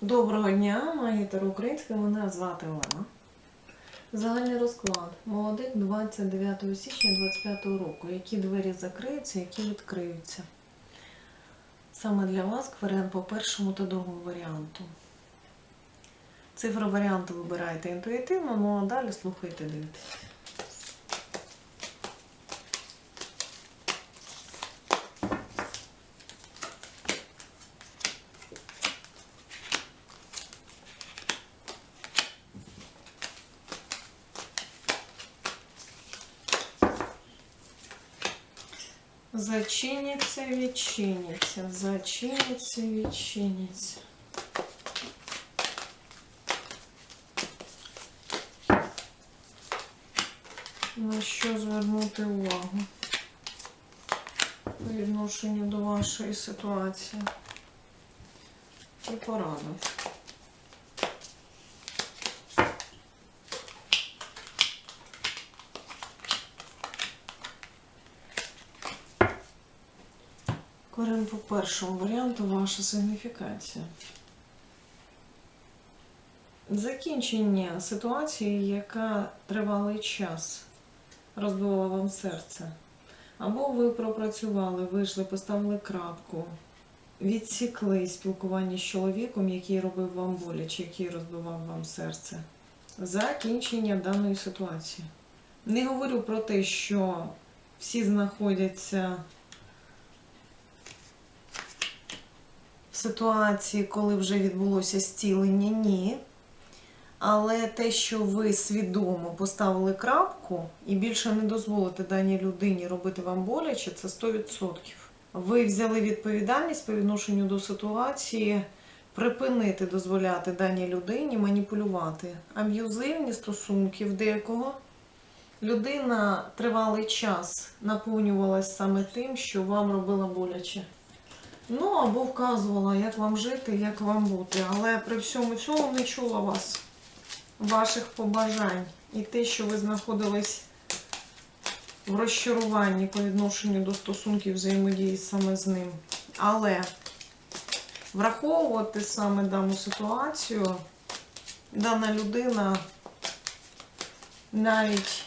Доброго дня, магітер українська, мене звати Олена. Загальний розклад. Молодик 29 січня 25 року. Які двері закриються, які відкриються. Саме для вас варіант по першому та другому варіанту. Цифри варіанту вибирайте інтуїтивно, ну а далі слухайте, дивитесь. Зачиниться, відчиниться, зачиниться, відчиниться. На що звернути увагу по відношенню до вашої ситуації? І пораду. По першому варіанту ваша сигніфікація. Закінчення ситуації, яка тривалий час розбивала вам серце. Або ви пропрацювали, вийшли, поставили крапку, відсікли спілкування з чоловіком, який робив вам боляче, який розбивав вам серце. Закінчення даної ситуації. Не говорю про те, що всі знаходяться ситуації, коли вже відбулося зцілення, ні. Але те, що ви свідомо поставили крапку і більше не дозволите даній людині робити вам боляче, це 100%. Ви взяли відповідальність по відношенню до ситуації, припинити дозволяти даній людині маніпулювати. Аб'юзивні стосунки в декого. Людина тривалий час наповнювалась саме тим, що вам робила боляче. Ну, або вказувала, як вам жити, як вам бути. Але при всьому цьому не чула вас, ваших побажань. І те, що ви знаходились в розчаруванні по відношенню до стосунків взаємодії саме з ним. Але враховувати саме дану ситуацію, дана людина навіть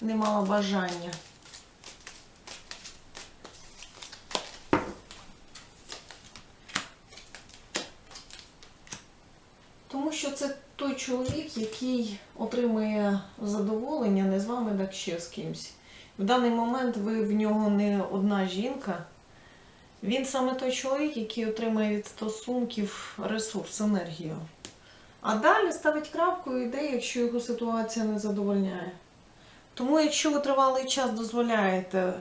не мала бажання. Тому що це той чоловік, який отримує задоволення не з вами, так ще з кимсь. В даний момент ви в нього не одна жінка. Він саме той чоловік, який отримує від стосунків ресурс, енергію. А далі ставить крапку і йде, якщо його ситуація не задовольняє. Тому, якщо ви тривалий час дозволяєте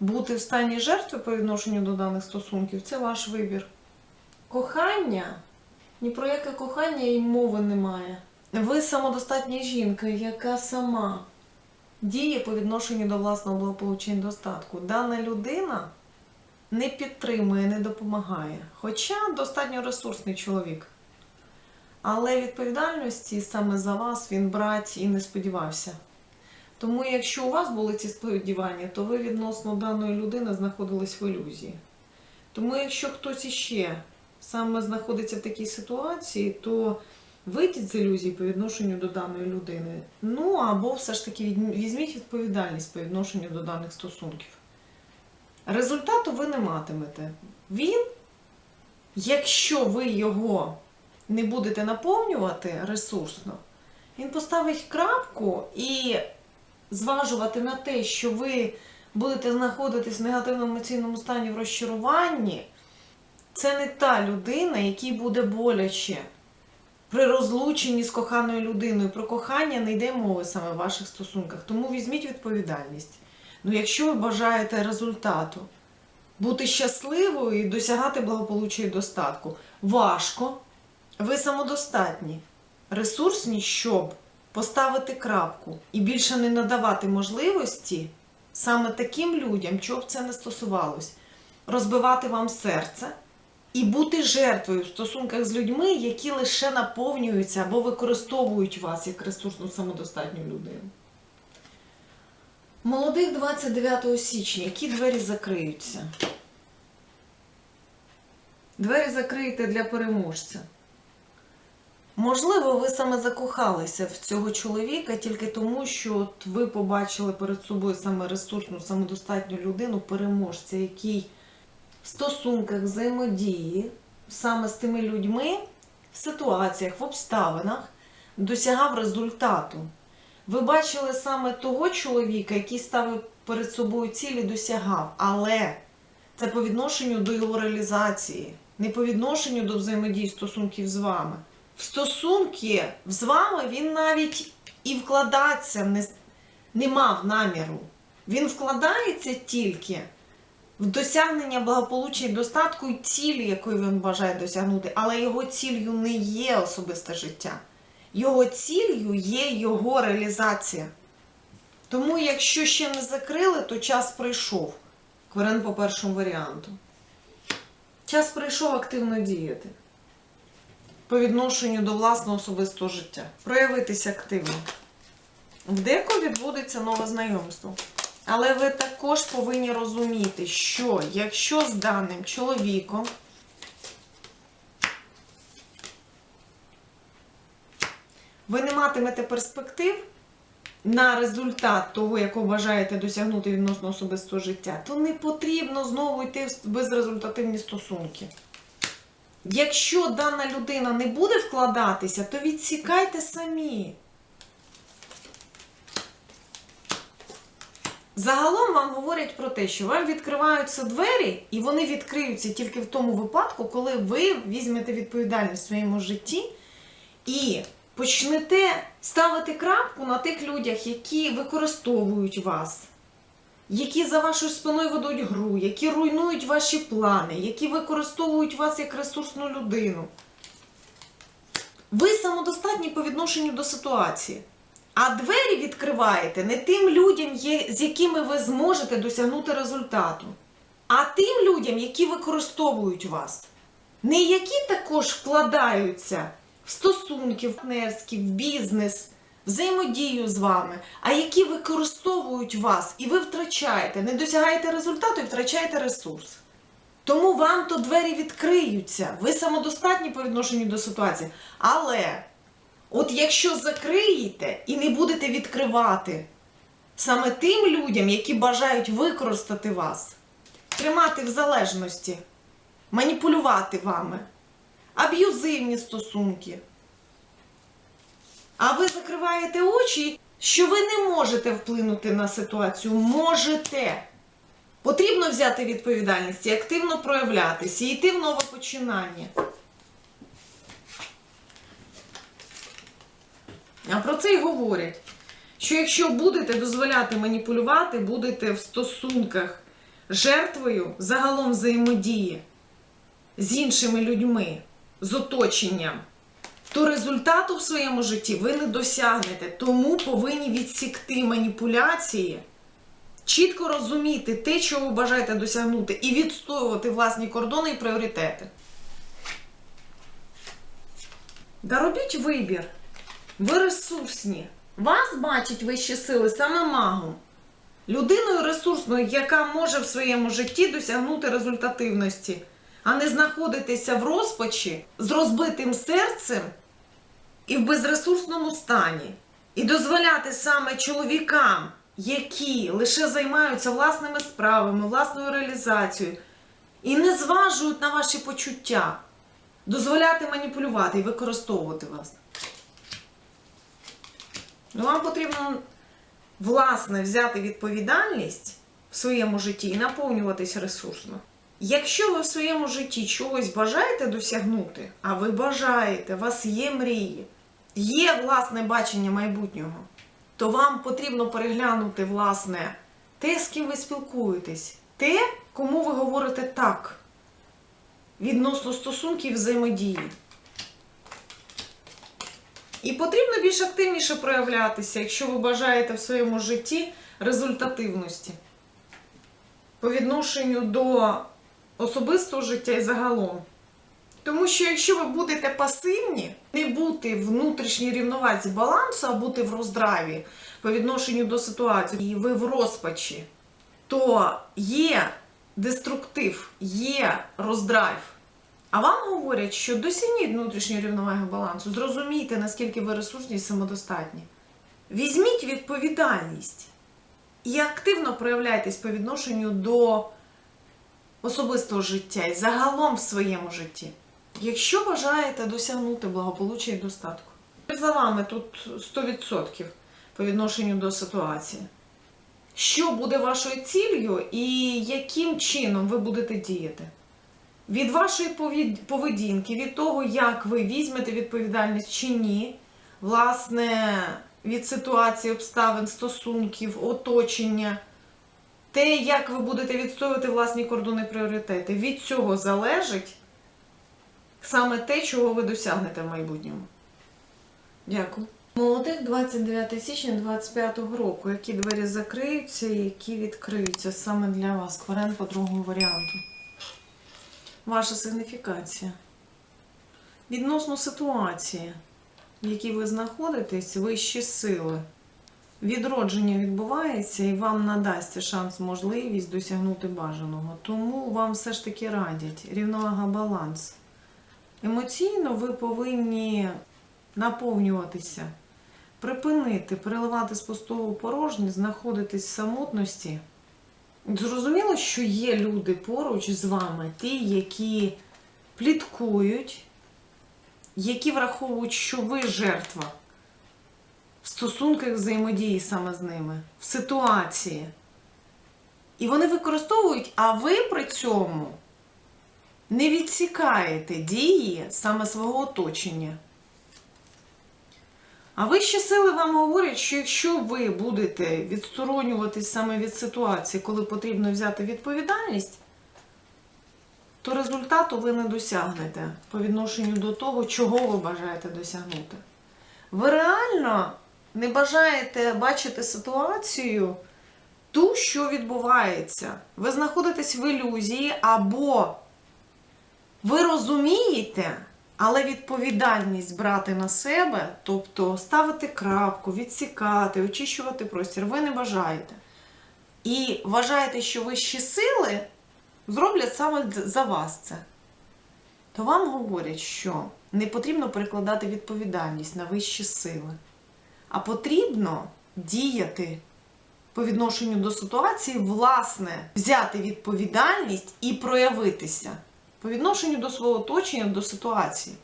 бути в стані жертви по відношенню до даних стосунків, це ваш вибір. Кохання ні про яке кохання і мови немає. Ви самодостатня жінка, яка сама діє по відношенню до власного благополуччя і достатку. Дана людина не підтримує, не допомагає. Хоча достатньо ресурсний чоловік. Але відповідальності саме за вас він брати і не сподівався. Тому, якщо у вас були ці сподівання, то ви відносно даної людини знаходились в ілюзії. Тому, якщо хтось іще саме знаходиться в такій ситуації, то вийдіть з ілюзії по відношенню до даної людини. Ну або все ж таки візьміть відповідальність по відношенню до даних стосунків. Результату ви не матимете. Він, якщо ви його не будете наповнювати ресурсно, він поставить крапку і зважувати на те, що ви будете знаходитись в негативному емоційному стані в розчаруванні. Це не та людина, якій буде боляче. При розлученні з коханою людиною про кохання не йде мови саме в ваших стосунках. Тому візьміть відповідальність. Ну, якщо ви бажаєте результату, бути щасливою і досягати благополуччя і достатку, важко. Ви самодостатні, ресурсні, щоб поставити крапку і більше не надавати можливості саме таким людям, чого б це не стосувалось, розбивати вам серце і бути жертвою в стосунках з людьми, які лише наповнюються або використовують вас як ресурсну самодостатню людину. Молодих 29 січня, які двері закриються? Двері закриєте для переможця. Можливо, ви саме закохалися в цього чоловіка тільки тому, що от ви побачили перед собою саме ресурсну, самодостатню людину, переможця, який стосунках взаємодії саме з тими людьми в ситуаціях, в обставинах досягав результату. Ви бачили саме того чоловіка, який ставив перед собою цілі, досягав, але це по відношенню до його реалізації, не по відношенню до взаємодії стосунків з вами. В стосунки з вами він навіть і вкладатися не, не мав наміру. Він вкладається тільки в досягнення благополуччя і достатку і цілі, якої він бажає досягнути, але його ціллю не є особисте життя. Його ціллю є його реалізація. Тому, якщо ще не закрили, то час прийшов. Кварен по першому варіанту. Час прийшов активно діяти по відношенню до власного особистого життя. Проявитися активно. В відбудеться нове знайомство. Але ви також повинні розуміти, що якщо з даним чоловіком ви не матимете перспектив на результат того, якого бажаєте досягнути відносно особистого життя, то не потрібно знову йти в безрезультативні стосунки. Якщо дана людина не буде вкладатися, то відсікайте самі. Загалом вам говорять про те, що вам відкриваються двері, і вони відкриються тільки в тому випадку, коли ви візьмете відповідальність в своєму житті і почнете ставити крапку на тих людях, які використовують вас, які за вашою спиною ведуть гру, які руйнують ваші плани, які використовують вас як ресурсну людину. Ви самодостатні по відношенню до ситуації. А двері відкриваєте не тим людям, з якими ви зможете досягнути результату, а тим людям, які використовують вас. Не які також вкладаються в стосунки, в партнерські, в бізнес, взаємодію з вами, а які використовують вас, і ви втрачаєте, не досягаєте результату і втрачаєте ресурс. Тому вам то двері відкриються. Ви самодостатні по відношенню до ситуації. Але От якщо закриєте і не будете відкривати саме тим людям, які бажають використати вас, тримати в залежності, маніпулювати вами, аб'юзивні стосунки. А ви закриваєте очі, що ви не можете вплинути на ситуацію. Можете. Потрібно взяти відповідальність і активно проявлятися, і йти в нове починання. Про це й говорять. Що якщо будете дозволяти маніпулювати, будете в стосунках жертвою загалом взаємодії з іншими людьми, з оточенням, то результату в своєму житті ви не досягнете. Тому повинні відсікти маніпуляції, чітко розуміти те, чого ви бажаєте досягнути, і відстоювати власні кордони і пріоритети. Да робіть вибір. Ви ресурсні. Вас бачать вищі сили саме магом. Людиною ресурсною, яка може в своєму житті досягнути результативності, а не знаходитися в розпачі з розбитим серцем і в безресурсному стані. І дозволяти саме чоловікам, які лише займаються власними справами, власною реалізацією, і не зважують на ваші почуття, дозволяти маніпулювати і використовувати вас. Ну, вам потрібно, власне, взяти відповідальність в своєму житті і наповнюватись ресурсно. Якщо ви в своєму житті чогось бажаєте досягнути, а ви бажаєте, у вас є мрії, є власне бачення майбутнього, то вам потрібно переглянути, власне, те, з ким ви спілкуєтесь, те, кому ви говорите так відносно стосунків взаємодії. І потрібно більш активніше проявлятися, якщо ви бажаєте в своєму житті результативності по відношенню до особистого життя і загалом. Тому що якщо ви будете пасивні, не бути в внутрішній рівновазі балансу, а бути в роздраві по відношенню до ситуації, і ви в розпачі, то є деструктив, є роздрайв. А вам говорять, що досягніть внутрішньої рівноваги балансу, зрозумійте, наскільки ви ресурсні і самодостатні. Візьміть відповідальність і активно проявляйтесь по відношенню до особистого життя і загалом в своєму житті. Якщо бажаєте досягнути благополуччя і достатку, за вами тут 100% по відношенню до ситуації. Що буде вашою ціллю і яким чином ви будете діяти? Від вашої поведінки, від того, як ви візьмете відповідальність чи ні, власне, від ситуації, обставин, стосунків, оточення, те, як ви будете відстоювати власні кордони пріоритети, від цього залежить саме те, чого ви досягнете в майбутньому. Дякую. Молодих 29 січня 25 року. Які двері закриються і які відкриються саме для вас. Кварен по другому варіанту. Ваша сигніфікація. Відносно ситуації, в якій ви знаходитесь, вищі сили. Відродження відбувається і вам надасться шанс, можливість досягнути бажаного. Тому вам все ж таки радять рівновага баланс. Емоційно ви повинні наповнюватися, припинити, переливати з пустого в порожнє, знаходитись в самотності. Зрозуміло, що є люди поруч з вами, ті, які пліткують, які враховують, що ви жертва в стосунках взаємодії саме з ними, в ситуації. І вони використовують, а ви при цьому не відсікаєте дії саме свого оточення. А вищі сили вам говорять, що якщо ви будете відсторонюватись саме від ситуації, коли потрібно взяти відповідальність, то результату ви не досягнете по відношенню до того, чого ви бажаєте досягнути. Ви реально не бажаєте бачити ситуацію ту, що відбувається. Ви знаходитесь в ілюзії або ви розумієте, але відповідальність брати на себе, тобто ставити крапку, відсікати, очищувати простір, ви не бажаєте. І вважаєте, що вищі сили зроблять саме за вас це. То вам говорять, що не потрібно перекладати відповідальність на вищі сили, а потрібно діяти по відношенню до ситуації, власне, взяти відповідальність і проявитися по відношенню до свого оточення, до ситуації.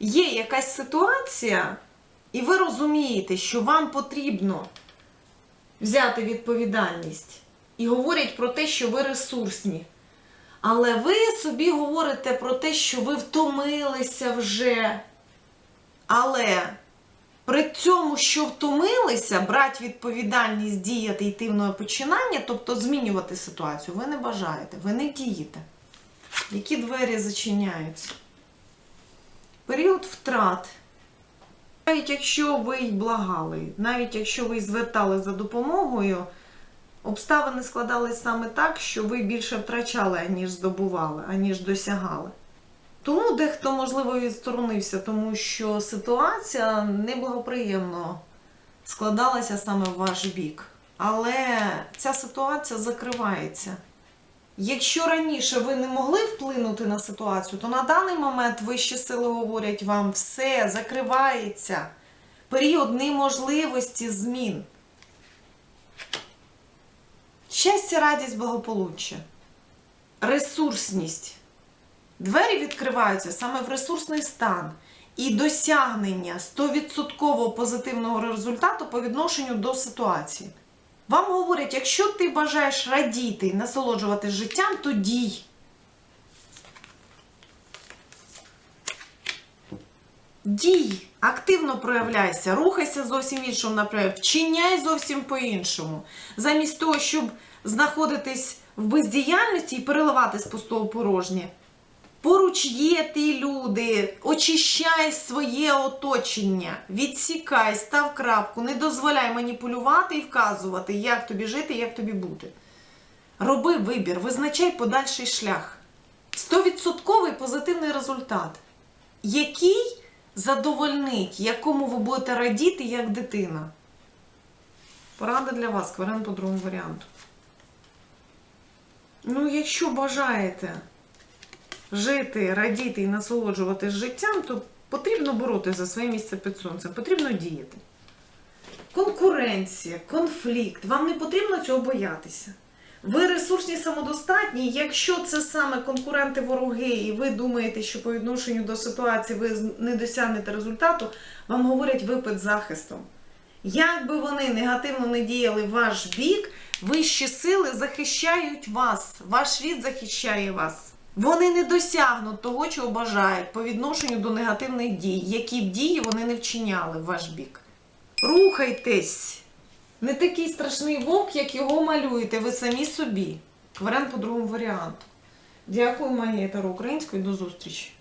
Є якась ситуація, і ви розумієте, що вам потрібно взяти відповідальність. І говорять про те, що ви ресурсні. Але ви собі говорите про те, що ви втомилися вже. Але при цьому, що втомилися, брати відповідальність, діяти йти в нове починання, тобто змінювати ситуацію, ви не бажаєте, ви не дієте. Які двері зачиняються? Період втрат. Навіть якщо ви й благали, навіть якщо ви й звертали за допомогою, обставини складались саме так, що ви більше втрачали, аніж здобували, аніж досягали. Тому дехто, можливо, відсторонився, тому що ситуація неблагоприємно складалася саме в ваш бік. Але ця ситуація закривається. Якщо раніше ви не могли вплинути на ситуацію, то на даний момент вищі сили говорять вам, все закривається. Період неможливості змін. Щастя, радість, благополуччя, ресурсність. Двері відкриваються саме в ресурсний стан і досягнення 100% позитивного результату по відношенню до ситуації. Вам говорять, якщо ти бажаєш радіти і насолоджуватись життям, то дій. Дій, активно проявляйся, рухайся зовсім в іншому напрямку, вчиняй зовсім по-іншому. Замість того, щоб знаходитись в бездіяльності і переливати з пустого порожнє. Поруч є ті люди, очищай своє оточення, відсікай, став крапку, не дозволяй маніпулювати і вказувати, як тобі жити, як тобі бути. Роби вибір, визначай подальший шлях. Стовідсотковий позитивний результат, який задовольнить, якому ви будете радіти як дитина. Порада для вас, кварен по другому варіанту. Ну, якщо бажаєте жити, радіти і насолоджуватись життям, то потрібно боротися за своє місце під сонцем, потрібно діяти. Конкуренція, конфлікт. Вам не потрібно цього боятися. Ви ресурсні самодостатні. Якщо це саме конкуренти вороги, і ви думаєте, що по відношенню до ситуації ви не досягнете результату, вам говорять ви захистом. Як би вони негативно не діяли в ваш бік, вищі сили захищають вас, ваш рід захищає вас. Вони не досягнуть того, чого бажають по відношенню до негативних дій, які б дії вони не вчиняли в ваш бік. Рухайтесь! Не такий страшний вовк, як його малюєте, ви самі собі. Варіант по другому варіанту. Дякую, Магія Таро Української. До зустрічі!